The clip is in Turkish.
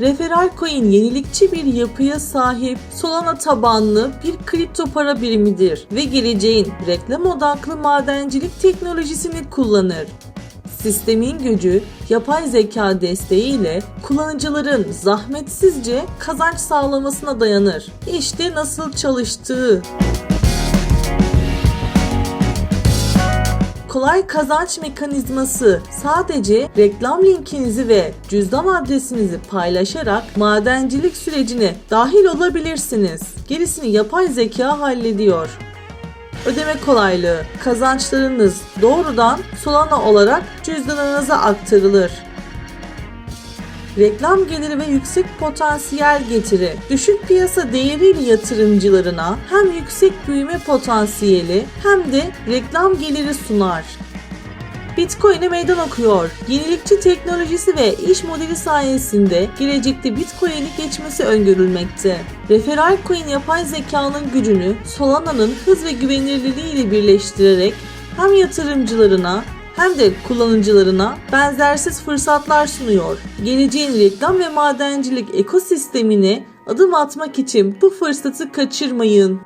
Referral Coin yenilikçi bir yapıya sahip Solana tabanlı bir kripto para birimidir ve geleceğin reklam odaklı madencilik teknolojisini kullanır. Sistemin gücü, yapay zeka desteğiyle kullanıcıların zahmetsizce kazanç sağlamasına dayanır. İşte nasıl çalıştığı. Kolay kazanç mekanizması sadece reklam linkinizi ve cüzdan adresinizi paylaşarak madencilik sürecine dahil olabilirsiniz. Gerisini yapay zeka hallediyor. Ödeme kolaylığı. Kazançlarınız doğrudan Solana olarak cüzdanınıza aktarılır. Reklam geliri ve yüksek potansiyel getiri. Düşük piyasa değeriyle yatırımcılarına hem yüksek büyüme potansiyeli hem de reklam geliri sunar. Bitcoin'e meydan okuyor. Yenilikçi teknolojisi ve iş modeli sayesinde gelecekte Bitcoin'i geçmesi öngörülmekte. Referral Coin yapay zekanın gücünü Solana'nın hız ve güvenilirliği ile birleştirerek hem yatırımcılarına hem de kullanıcılarına benzersiz fırsatlar sunuyor. Geleceğin reklam ve madencilik ekosistemine adım atmak için bu fırsatı kaçırmayın.